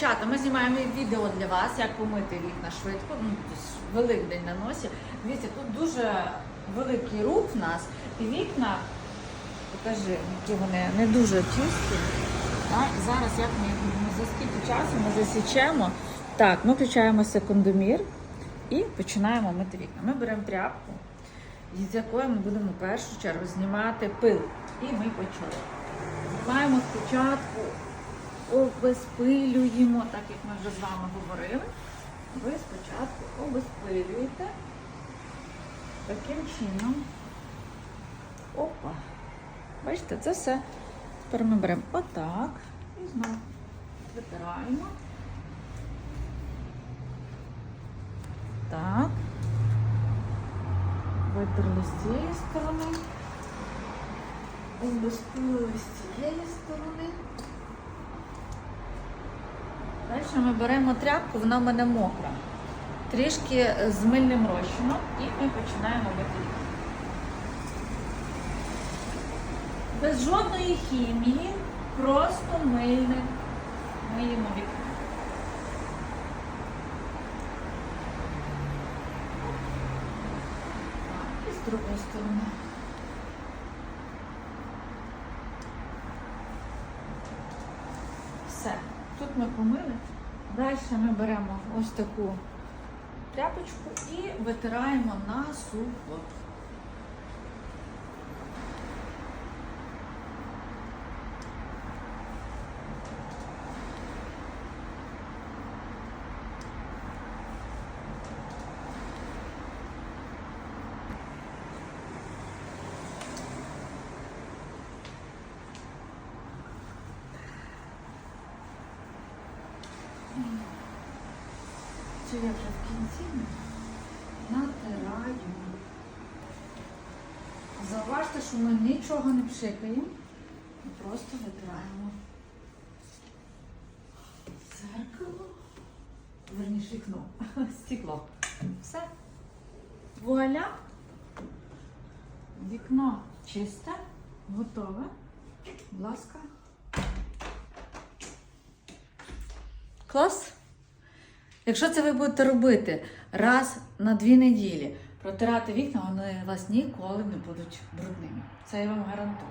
Дівчата, ми знімаємо відео для вас, як помити вікна швидко. Ну, Великдень на носі. Дивіться, тут дуже великий рух в нас, і вікна, покажи, які вони не дуже чисті. Так, зараз як ми будемо за скільки часу ми засічемо. Так, ми включаємо секундомір і починаємо мити вікна. Ми беремо тряпку, з якої ми будемо в першу чергу знімати пил. І ми почали. Маємо спочатку обезпилюємо, так як ми вже з вами говорили. Ви спочатку обезпилюєте таким чином. Опа. Бачите, це все. Тепер ми беремо отак і знову витираємо. Так. Витерли з цієї сторони. Обезпилили з цієї сторони. Далі ми беремо тряпку, вона в мене мокра. Трішки з мильним розчином і ми починаємо вікна. Без жодної хімії, просто мильне миємо вікна. І з другої сторони. Все. Тут ми помили. Далі ми беремо ось таку тряпочку і витираємо на сухо. Це я вже в кінці натираю. Заважте, що ми нічого не пшикаємо, ми просто витираємо зеркало, верніше вікно, стекло. Все. Вуаля. Вікно чисте, готове. Будь ласка. Клас. Якщо це ви будете робити раз на дві неділі, протирати вікна, вони у вас ніколи не будуть брудними. Це я вам гарантую.